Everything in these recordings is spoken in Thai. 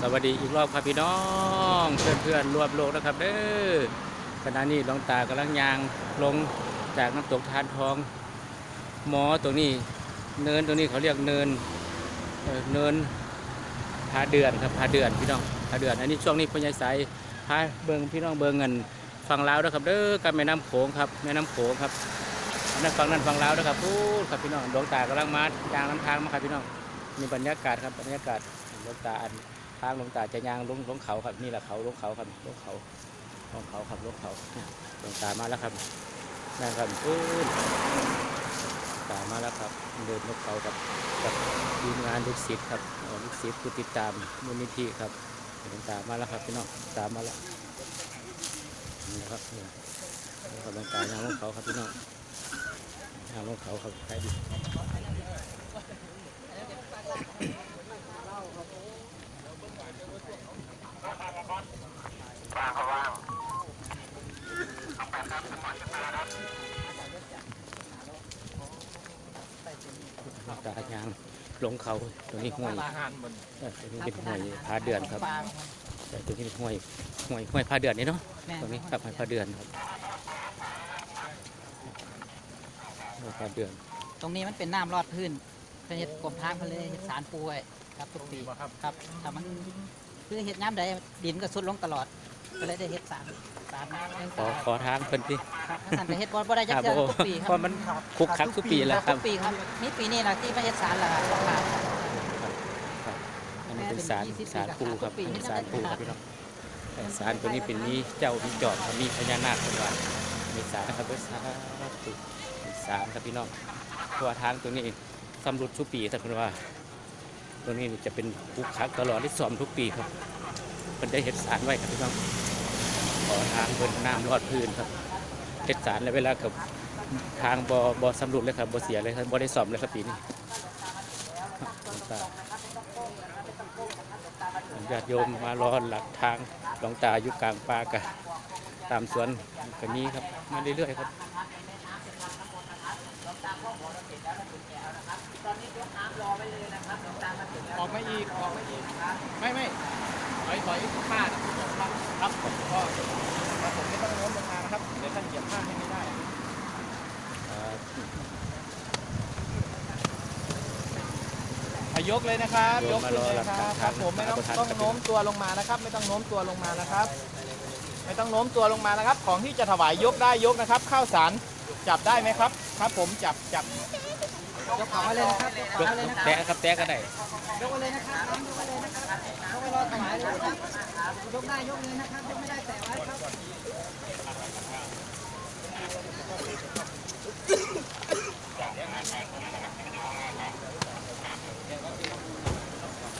สวัสดีอีกรอบครับพี่น้องเพื่อนเพื่อนรวมโลกนะครับเด้อขณะนี้หลวงตากำลังยางลงจากน้ำตกทานทอง หมอตรงนี้เนินตรงนี้เขาเรียกเนินเเนินพาเดือนครับพาเดือนพี่น้องพาเดือนอันนี้ช่วงนี้พญายสายพาเบิงพี่น้องเบิงเงินฝั่งลาวนะครับเด้อกับแม่น้ำโขงครับแม่น้ำโขงครับนั่นฝั่งนั้นฝั่งลาวนะครับพูดครับพี่น้องหลวงตากำลังมายางน้ำทางมาครับพี่น้องนี่บรรยากาศครับบรรยากาศหลวงตาอัน ทางหลวงตาจะยางลงลงเขาครับนี่แหละเขาลงเขาครับลงเขาลงเขาครับลงเขาหลวงตามาแล้วครับนั่ครับปื้นตามาแล้วครับ เดินลงเขากับกับทีมงานลูกศิษย์ครับลูกศิษย์ผู้ติดตามมูลนิธิครับหลวงตามาแล้วครับพี่น้องตามมาแล้วนะครับนี่ครับหลวงตายางลงเขาครับพี่น้องยางลงเขาครับใครดี ตายางลงเขาตรงนี้ห้วยตรงนี้เป็นห้วยพาเดือนครับแต่ตรงนี้เป็นห้วยห้วยห้วยพาเดือนนี่เนาะตรงนี้ครับห้วยพาเดือนครับห้วยพาเดือน ตรงนี้มันเป็นน้ำรอดพื้นเป็นเห็ดกลมทางเขาเลยเห็ดสารปูไว้ครับทุกปีครับถ้ามันคือเห็ดน้ำใดดินก็สุดลงตลอด ก็เลยได้เห็ดสารสารน้ำเลี้ยงขอปลาขอทางเพิ่นสิครับถ้าสั่นไปเห็ดบ่บ่ได้จักครับเทื่อโอ้ทุกปีคเพรับราะมันคุกคักทุกปีแหล้วครับทุกปีครับนี่ปีนี้นะที่มาเห็ดสารละครับ อันนี้เป็นสารสารปูครับอันนี้สารปูครับพี่น้องแต่สารตัวนี้เป็นมีเจ้ามีจอดครับมีพญานาคเป็นว่ามีสารนะครับเป็นสารปูมีสารครับพี่น้องเพราะว่าทางตัวนี้สำรุดทุกปีแต่เป็นว่า ตัวนี้นี่จะเป็นคุกคักตลอดที่ซ้อมทุกปีครับมันได้เห็ดสารไว้ครับพี่น้อง ขอทางเพิ่นน้ำรอดพื้นครับเห็ดสารแล้วเวลากับทางบอบอสำรุดเลยครับบอเสียเลยครับบอได้ซ้อมเลยครับปีนี้ตาญาติโยมมารอหลักทางหลวงตาอยู่กลางป่ากันตามสวนกันนี้ครับมาเรื่อยๆครับออกมาอีกออกมาอีกไม่ไม่ ถอยถอยผ้าน่ะครับผมก็ครับผมไม่ต้องโน้มลงมานะครับเดี๋ยวท่านเหยียบผ้าให้ไม่ได้ยกเลยนะครับ ยกขึ้นเลยครับครับ ผมไม่ต้องต้องโน้มตัวลงมานะครับ ไม่ต้องโน้มตัวลงมานะครับ ไม่ต้องโน้มตัวลงมานะครับ ของที่จะถวายยกได้ยกนะครับ ข้าวสารจับได้ไหมครับ ครับ ผมจับจับ ยกของไว้เลยนะครับยกของยกไว้เลยนะครับแตะครับแตะก็ได้ยกเลยนะครับยกเลยนะครับยกไว้รอถวายเลยนะครับยกได้ยกเลยนะครับยกไม่ได้แต่ไว้ครับ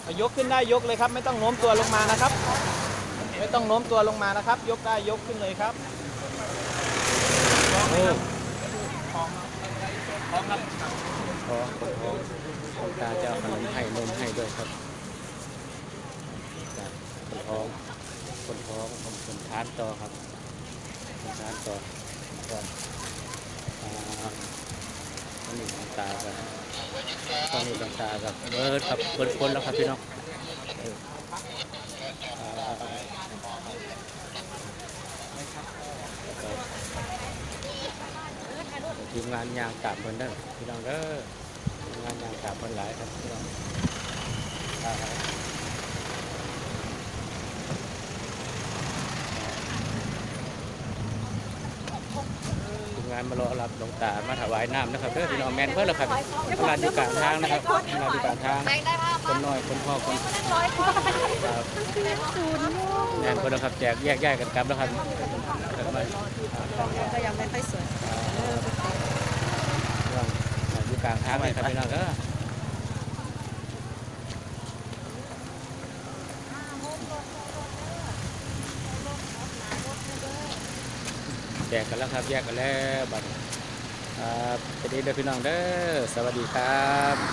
อะยกขึ้นได้ยกเลยครับ ไม่ต้องโน้มตัวลงมานะครับ ไม่ต้องโน้มตัวลงมานะครับ ยกได้ยกขึ้นเลยครับ โอ้ พร้อมครับ พอคนท้องหลวงตาจะเอาขนมให้นมให้ด้วยครับจากคน ท้องคนท้องผมคนทานต่อครับคนทานต่อก่อนตอนนี้ลงตากับตอนนี้ลงตากับเบิร์ดครับเบิร์ดคนแล้วครับพี่น้องทีมงานยางตามเพิ่นเด้อพี่น้องเด้องานยางตามเพิ่นหลายครับพี่น้องอ่าทีมงานมารอรับหลวงตามาถวายน้ำนะครับเด้อพี่น้องแมนเพิ่นแล้วครับตลาดอยู่กลางทางนะครับตลาดอยู่กลางทางคนน้อยคนพ่อคนครับแมนเพิ่นแล้วครับแจกแยกย้ายกันกลับแล้วครับกลับมาอ่าก็ยังไม่ค่อยสวยอยู่กลางทางเลยครับพี่น้องเแยกกันแล้วครับ แยกกันแล้วบัดนี้ครับสวัสดีเด็กพี่น้องเด้อสวัสดีครับ